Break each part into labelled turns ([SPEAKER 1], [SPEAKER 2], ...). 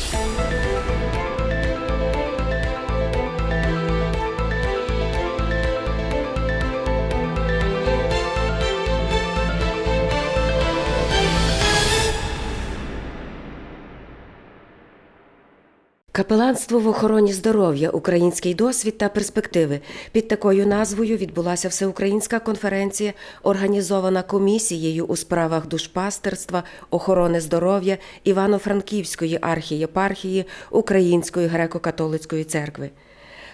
[SPEAKER 1] Thank you. Капеланство в охороні здоров'я, український досвід та перспективи. Під такою назвою відбулася всеукраїнська конференція, організована комісією у справах душпастерства, охорони здоров'я Івано-Франківської архієпархії Української греко-католицької церкви.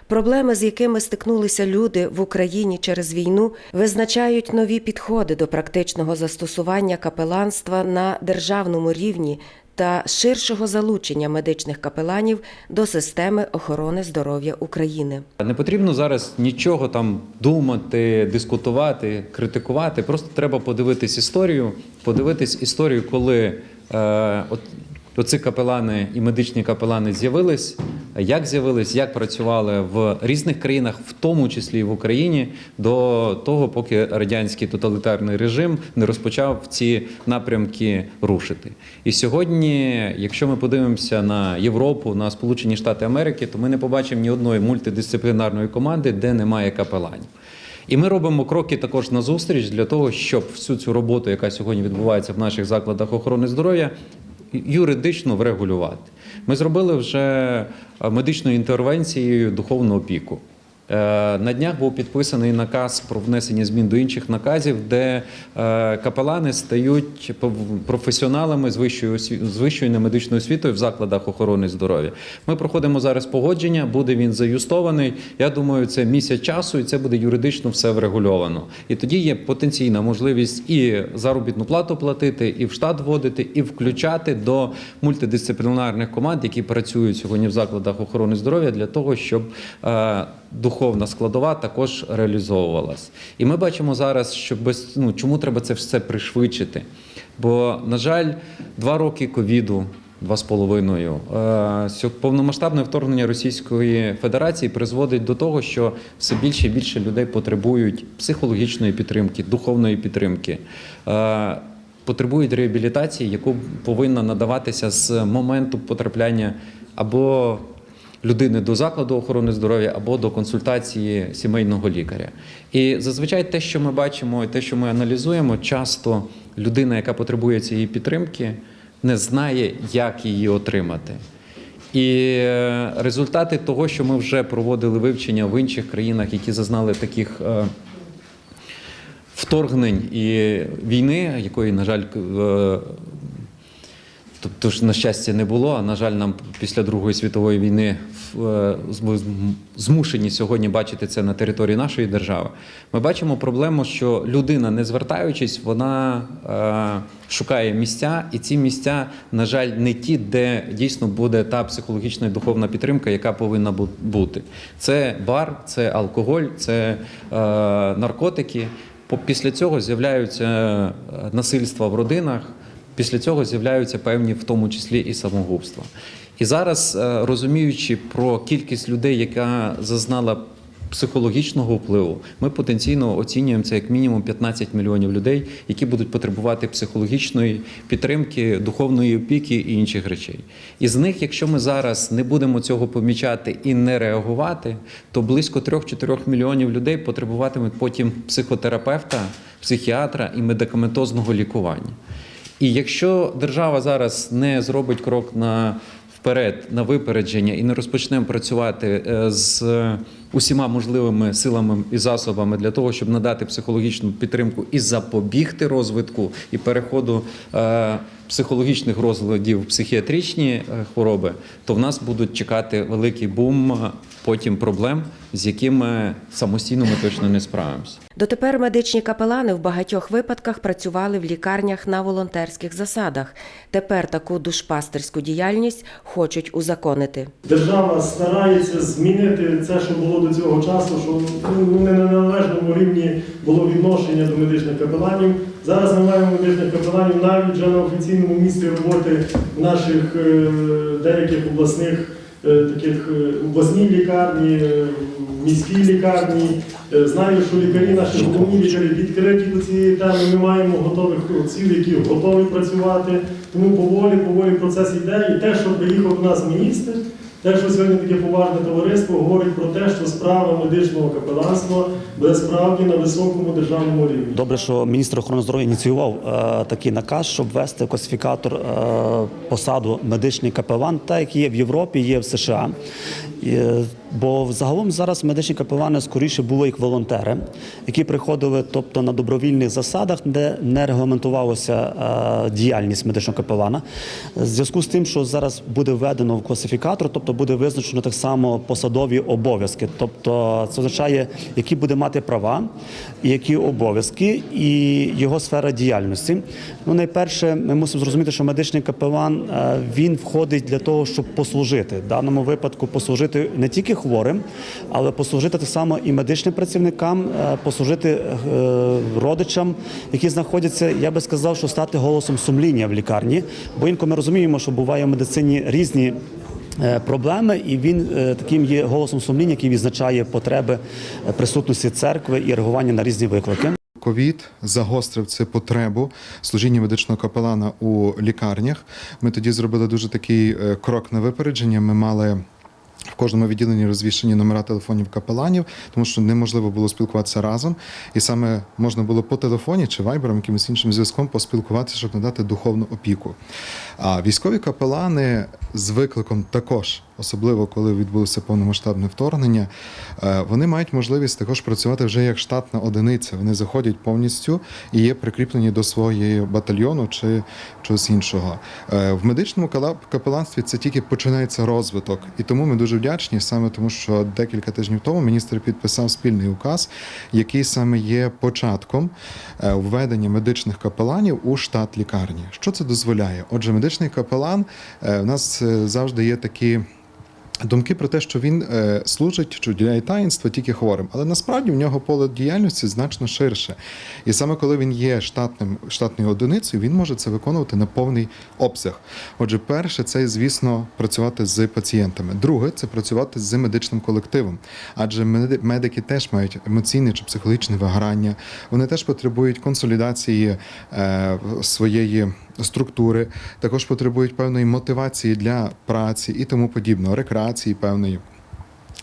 [SPEAKER 1] Проблеми, з якими стикнулися люди в Україні через війну, визначають нові підходи до практичного застосування капеланства на державному рівні та ширшого залучення медичних капеланів до системи охорони здоров'я України.
[SPEAKER 2] Не потрібно зараз нічого там думати, дискутувати, критикувати. Просто треба подивитись історію, подивитись історію, коли е, от, оці капелани і медичні капелани з'явились, як з'явились, як працювали в різних країнах, в тому числі і в Україні, до того, поки радянський тоталітарний режим не розпочав ці напрямки рушити. І сьогодні, якщо ми подивимося на Європу, на Сполучені Штати Америки, то ми не побачимо ні одної мультидисциплінарної команди, де немає капеланів. І ми робимо кроки також на зустріч для того, щоб всю цю роботу, яка сьогодні відбувається в наших закладах охорони здоров'я, юридично врегулювати. Ми зробили вже е, медичною інтервенцією духовну опіку. Е, На днях був підписаний наказ про внесення змін до інших наказів, де е, капелани стають професіоналами з вищою з вищою немедичною освітою в закладах охорони здоров'я. Ми проходимо зараз погодження, буде він заюстований. Я думаю, це місяць часу, і це буде юридично все врегульовано. І тоді є потенційна можливість і заробітну плату платити, і в штат вводити, і включати до мультидисциплінарних команд, які працюють сьогодні в закладах охорони здоров'я, для того, щоб е, духовна складова також реалізовувалась. І ми бачимо зараз, що без ну чому треба це все пришвидшити. Бо, на жаль, два роки ковіду. Два з половиною Е, повномасштабне вторгнення Російської Федерації призводить до того, що все більше і більше людей потребують психологічної підтримки, духовної підтримки, е, потребують реабілітації, яку повинна надаватися з моменту потрапляння або людини до закладу охорони здоров'я або до консультації сімейного лікаря. І зазвичай те, що ми бачимо, і те, що ми аналізуємо, часто людина, яка потребує цієї підтримки, не знає, як її отримати. І е, результати того, що ми вже проводили вивчення в інших країнах, які зазнали таких е, вторгнень і війни, якої, на жаль, е, Тобто ж, на щастя, не було. А на жаль, нам після Другої світової війни е, змушені сьогодні бачити це на території нашої держави. Ми бачимо проблему, що людина, не звертаючись, вона е, шукає місця, і ці місця, на жаль, не ті, де дійсно буде та психологічна і духовна підтримка, яка повинна бути. Це бар, це алкоголь, це е, наркотики. Після цього з'являються е, насильства в родинах. Після цього з'являються певні, в тому числі і самогубства. І зараз, е, розуміючи про кількість людей, яка зазнала психологічного впливу, ми потенційно оцінюємо це як мінімум 15 мільйонів людей, які будуть потребувати психологічної підтримки, духовної опіки і інших речей. І з них, якщо ми зараз не будемо цього помічати і не реагувати, то близько 3-4 мільйонів людей потребуватимуть потім психотерапевта, психіатра і медикаментозного лікування. І якщо держава зараз не зробить крок на вперед на випередження і не розпочнемо працювати е, з усіма можливими силами і засобами для того, щоб надати психологічну підтримку і запобігти розвитку і переходу е, психологічних розладів в психіатричні е, хвороби, то в нас будуть чекати великий бум потім проблем, з якими самостійно ми точно не справимося.
[SPEAKER 1] Дотепер медичні капелани в багатьох випадках працювали в лікарнях на волонтерських засадах. Тепер таку душпастерську діяльність хочуть узаконити.
[SPEAKER 3] Держава старається змінити це, що було до цього часу, що ну, не на належному рівні було відношення до медичних капеланів. Зараз ми маємо медичних капеланів навіть вже на офіційному місці роботи в наших е, деяких обласних е, таких е, обласній лікарні, міській лікарні. Знаю, що лікарі наші головні лікарі відкриті до цієї теми. Ми маємо готових отців, які готові працювати. Тому поволі, поволі процес йде. І те, що приїхав до нас міністр, те, що сьогодні таке поважне товариство говорить про те, що справа медичного капеланства буде справді на високому державному рівні.
[SPEAKER 4] Добре, що міністр охорони здоров'я ініціював е, такий наказ, щоб ввести в класифікатор е, посаду медичний капелан, так як є в Європі, є в США. І, е, бо загалом зараз медичні капелани скоріше були як волонтери, які приходили, тобто на добровільних засадах, де не регламентувалася е, діяльність медичного капелана. В зв'язку з тим, що зараз буде введено в класифікатор, тобто буде визначено так само посадові обов'язки. Тобто це означає, які буде мати права, які обов'язки, і його сфера діяльності. Ну, найперше, ми мусимо зрозуміти, що медичний капелан е, він входить для того, щоб послужити в даному випадку, послужити не тільки хворим, але послужити так само і медичним працівникам, е, послужити е, родичам, які знаходяться. Я би сказав, що стати голосом сумління в лікарні, бо інколи ми розуміємо, що буває в медицині різні. е, Проблеми, і він таким є голосом сумління, який відзначає потреби присутності церкви і реагування на різні виклики.
[SPEAKER 5] Ковід загострив цю потребу служіння медичного капелана у лікарнях. Ми тоді зробили дуже такий крок на випередження. Ми мали. Кожному відділенні розвішені номера телефонів капеланів, тому що неможливо було спілкуватися разом, і саме можна було по телефоні чи вайбером, якимось іншим зв'язком поспілкуватися, щоб надати духовну опіку. А військові капелани з викликом також, особливо коли відбулося повномасштабне вторгнення, е, вони мають можливість також працювати вже як штатна одиниця. Вони заходять повністю і є прикріплені до своєї батальйону чи чогось іншого. Е, В медичному капеланстві це тільки починається розвиток, і тому ми дуже вдячні, саме тому, що декілька тижнів тому міністр підписав спільний указ, який саме є початком е, введення медичних капеланів у штат лікарні. Що це дозволяє? Отже, медичний капелан в нас завжди є такі. Думки про те, що він е, служить чи уділяє таїнство тільки хворим, але насправді в нього поле діяльності значно ширше. І саме коли він є штатним штатною одиницею, він може це виконувати на повний обсяг. Отже, перше, це звісно працювати з пацієнтами. Друге, це працювати з медичним колективом, адже меди- медики теж мають емоційне чи психологічне вигорання. Вони теж потребують консолідації е, своєї структури, також потребують певної мотивації для праці і тому подібного, рекреації певної.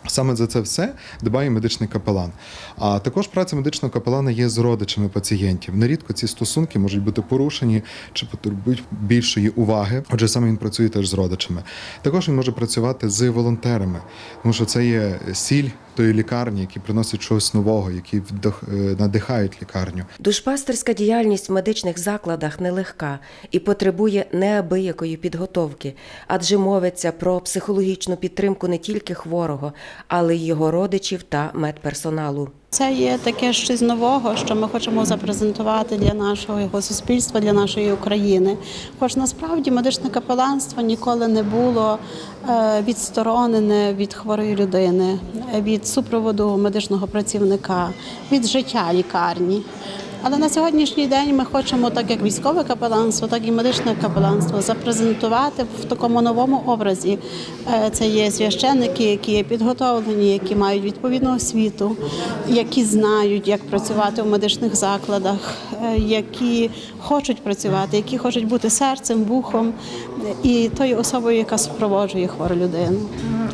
[SPEAKER 5] Саме за це все дбає медичний капелан. А також праця медичного капелана є з родичами пацієнтів. Нерідко ці стосунки можуть бути порушені чи потребують більшої уваги. Отже, саме він працює теж з родичами. Також він може працювати з волонтерами, тому що це є сіль тої лікарні, які приносять щось нового, які е, надихають лікарню.
[SPEAKER 1] Душпастерська діяльність в медичних закладах нелегка і потребує неабиякої підготовки, адже мовиться про психологічну підтримку не тільки хворого, але й його родичів та медперсоналу.
[SPEAKER 6] Це є таке щось нового, що ми хочемо запрезентувати для нашого суспільства, для нашої України. Хоч насправді медичне капеланство ніколи не було е, відсторонене від хворої людини, від супроводу медичного працівника, від життя лікарні. Але на сьогоднішній день ми хочемо, так як військове капеланство, так і медичне капеланство, запрезентувати в такому новому образі. Е, Це є священники, які є підготовлені, які мають відповідну освіту, які знають, як працювати в медичних закладах, е, які хочуть працювати, які хочуть бути серцем, вухом і тою особою, яка супроводжує хвору людину.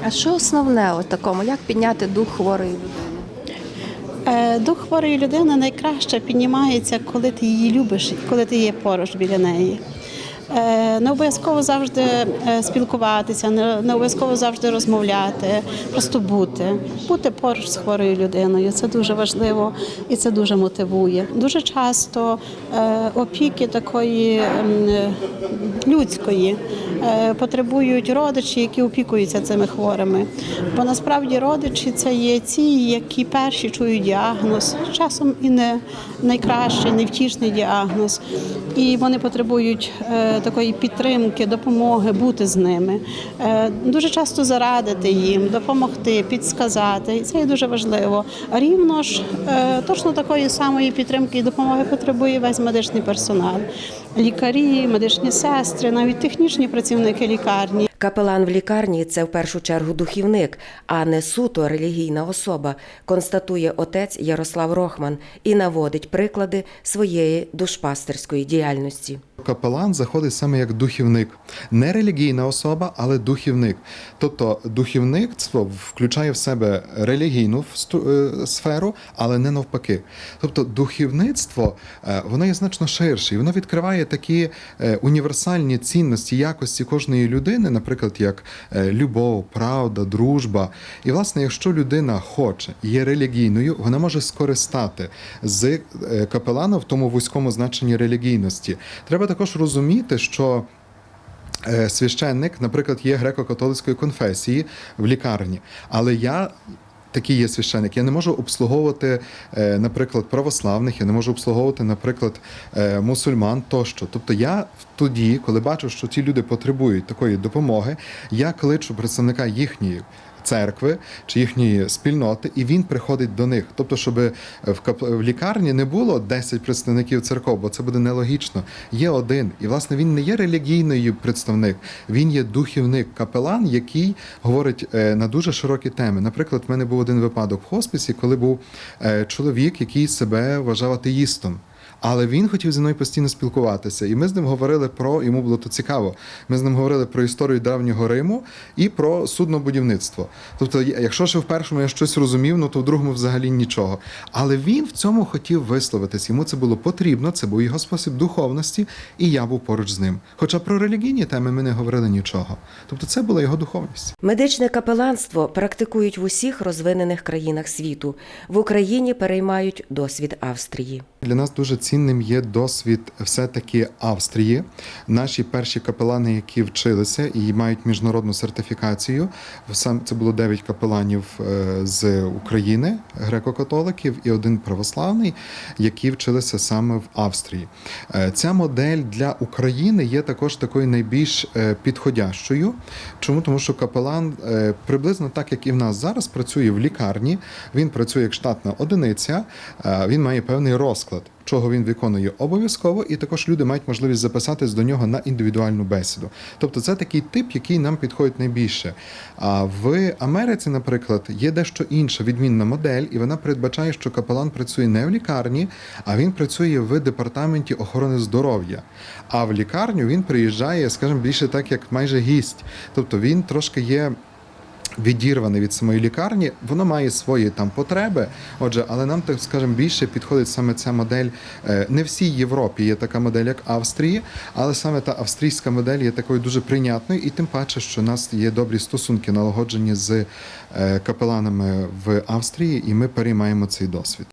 [SPEAKER 7] А що основне у такому? Як підняти дух хворої людини?
[SPEAKER 6] Дух хворої людини найкраще піднімається, коли ти її любиш, коли ти є поруч біля неї. Е, Не обов'язково завжди е, спілкуватися, не обов'язково завжди розмовляти, просто бути, бути поруч з хворою людиною. Це дуже важливо і це дуже мотивує. Дуже часто е, опіки такої е, людської потребують родичі, які опікуються цими хворими. Бо насправді родичі це є ті, які перші чують діагноз, часом і не найкращий, невтішний діагноз. І вони потребують такої підтримки, допомоги, бути з ними. Е, дуже часто зарадити їм, допомогти, підсказати. І це є дуже важливо. Рівно ж е, точно такої самої підтримки і допомоги потребує весь медичний персонал. Лікарі, медичні сестри, навіть технічні працівники лікарні.
[SPEAKER 1] Капелан в лікарні це в першу чергу духівник, а не суто релігійна особа, констатує отець Ярослав Рохман і наводить приклади своєї душпастерської діяльності.
[SPEAKER 5] Капелан заходить саме як духівник, не релігійна особа, але духівник. Тобто духівництво включає в себе релігійну е, сферу, але не навпаки. Тобто духівництво е, воно є значно ширше, і воно відкриває такі е, універсальні цінності, якості кожної людини, наприклад, як е, любов, правда, дружба. І власне, якщо людина хоче є релігійною, вона може скористати з е, капелана в тому вузькому значенні релігійності. Треба також розуміти, що е, священник, наприклад, є греко-католицької конфесії в лікарні, але я. Такий є священник. Я не можу обслуговувати, е, наприклад, православних, я не можу обслуговувати, наприклад, е, мусульман тощо. Тобто я тоді, коли бачу, що ті люди потребують такої допомоги, я кличу представника їхньої церкви чи їхньої спільноти, і він приходить до них. Тобто, щоб в, кап- в лікарні не було 10 представників церков, бо це буде нелогічно. Є один. І власне він не є релігійною представник, він є духівник, капелан, який говорить е, на дуже широкі теми. Наприклад, в мене був один випадок в хосписі, коли був е, чоловік, який себе вважав атеїстом. Але він хотів зі мною постійно спілкуватися, і ми з ним говорили про йому було то цікаво. Ми з ним говорили про історію давнього Риму і про суднобудівництво. Тобто, якщо ще в першому я щось розумів, ну то в другому взагалі нічого. Але він в цьому хотів висловитись. Йому це було потрібно, це був його спосіб духовності, і я був поруч з ним. Хоча про релігійні теми ми не говорили нічого. Тобто, це була його духовність.
[SPEAKER 1] Медичне капеланство практикують в усіх розвинених країнах світу. В Україні переймають досвід Австрії.
[SPEAKER 5] Для нас дуже цінним є досвід все-таки Австрії. Наші перші капелани, які вчилися і мають міжнародну сертифікацію. Сам це було 9 капеланів е, з України, греко-католиків, і один православний, які вчилися саме в Австрії. Е, Ця модель для України є також такою найбільш е, підходящою. Чому? Тому що капелан приблизно так, як і в нас зараз, працює в лікарні. Він працює як штатна одиниця, він має певний розклад. Чого він виконує обов'язково, і також люди мають можливість записатись до нього на індивідуальну бесіду. Тобто це такий тип, який нам підходить найбільше. А в Америці, наприклад, є дещо інша відмінна модель, і вона передбачає, що капелан працює не в лікарні, а він працює в департаменті охорони здоров'я. А в лікарню він приїжджає, скажімо, більше так, як майже гість. Тобто він трошки є відірване від самої лікарні, воно має свої там потреби. Отже, але нам так скажімо, більше підходить саме ця модель. Е, Не всій Європі є така модель, як Австрії, але саме та австрійська модель є такою дуже прийнятною, і тим паче, що у нас є добрі стосунки налагоджені з е, капеланами в Австрії, і ми переймаємо цей досвід.